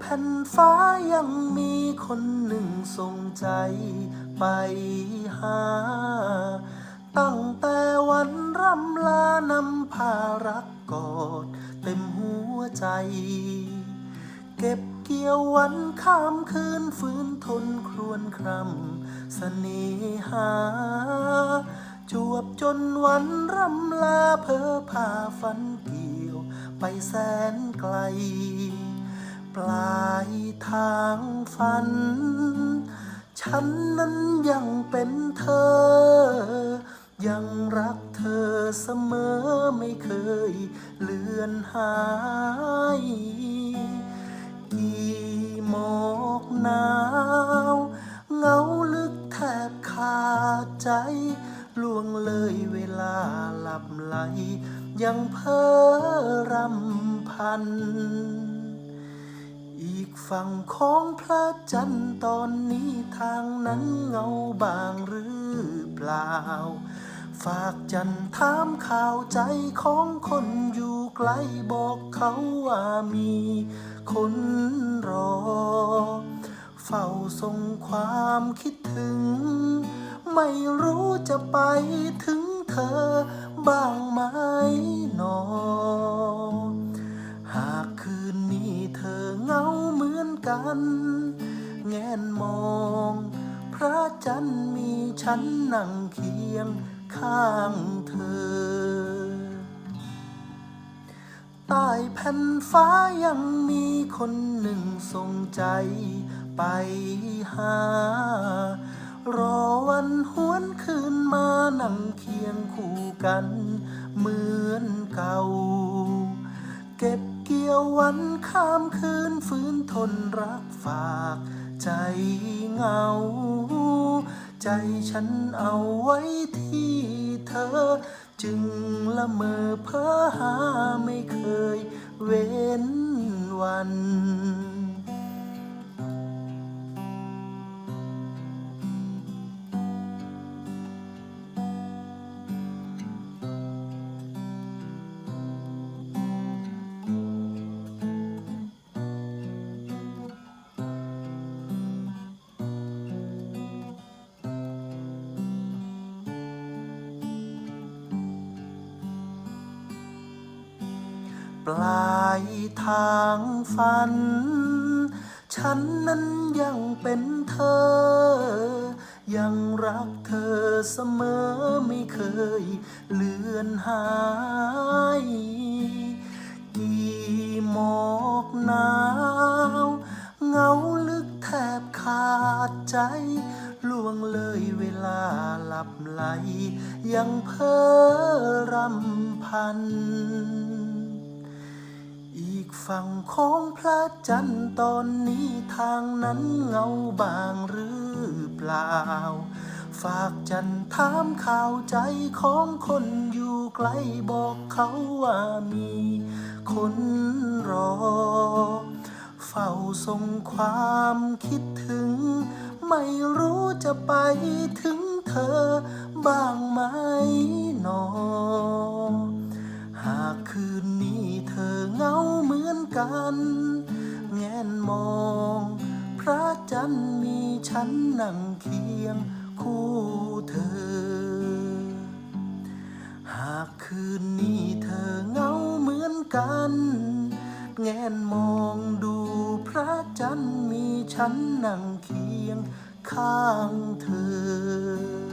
แผ่นฟ้ายังมีคนหนึ่งส่งใจไปหา ตั้งแต่วันร่ำลานำพารักกอดเต็มหัวใจ เก็บเกี่ยววันข้ามคืนฟื้นทนครวนครำเสนหา จวบจนวันร่ำลาเพอพาฝันเกี่ยวไปแสนไกล ปลายทางฝัน ฉันนั้นยังเป็นเธอ ยังรักเธอเสมอไม่เคยเลือนหาย กี่หมอกหนาวเงาลึกแทบขาดใจล่วงเลยเวลาหลับไหล ยังเพ้อรำพัน ฝั่งของพระจันทร์ตอนนี้ทางนั้นเงาบางหรือเปล่า ฝากจันทร์ถามข่าวใจของคนอยู่ไกลบอกเขาว่ามีคนรอ เฝ้าส่งความคิดถึง ไม่รู้จะไปถึงเธอบ้างไหมหนอ นกันแงนมอง พระจันทร์มีฉันนั่งเคียงข้างเธอ ใต้แผ่นฟ้ายังมีคนหนึ่งส่งใจไปหา รอวันหวนคืนมานั่งเคียงคู่กัน เหมือนเก่า เก็บ เกี่ยววันข้ามคืนฟื้นทนรักฝาก ใจเหงา ใจฉันเอาไว้ที่เธอ จึงละเมอเพ้อหาไม่เคยเว้นวัน ปลายทางฝัน ฉันนั้นยังเป็นเธอ ยังรักเธอเสมอไม่เคยเลือนหาย กี่หมอกหนาว เงาลึกแทบขาดใจล่วงเลยเวลาหลับไหล ยังเพ้อรำพัน ฝั่งของพระจันทร์ตอนนี้ทางนั้นเงาบางหรือเปล่า ฝากจันทร์ถามข่าวใจของคนอยู่ไกลบอกเขาว่ามีคนรอ เฝ้าส่งความคิดถึง ไม่รู้จะไปถึงเธอบ้างไหมหนอ มือนกันแงนมอง พระจันทร์มีฉันนั่งเคียงคู่เธอ หากคืนนี้เธอเหงาเหมือนกัน แงนมองดูพระจันทร์มีฉันนั่งเคียงข้างเธอ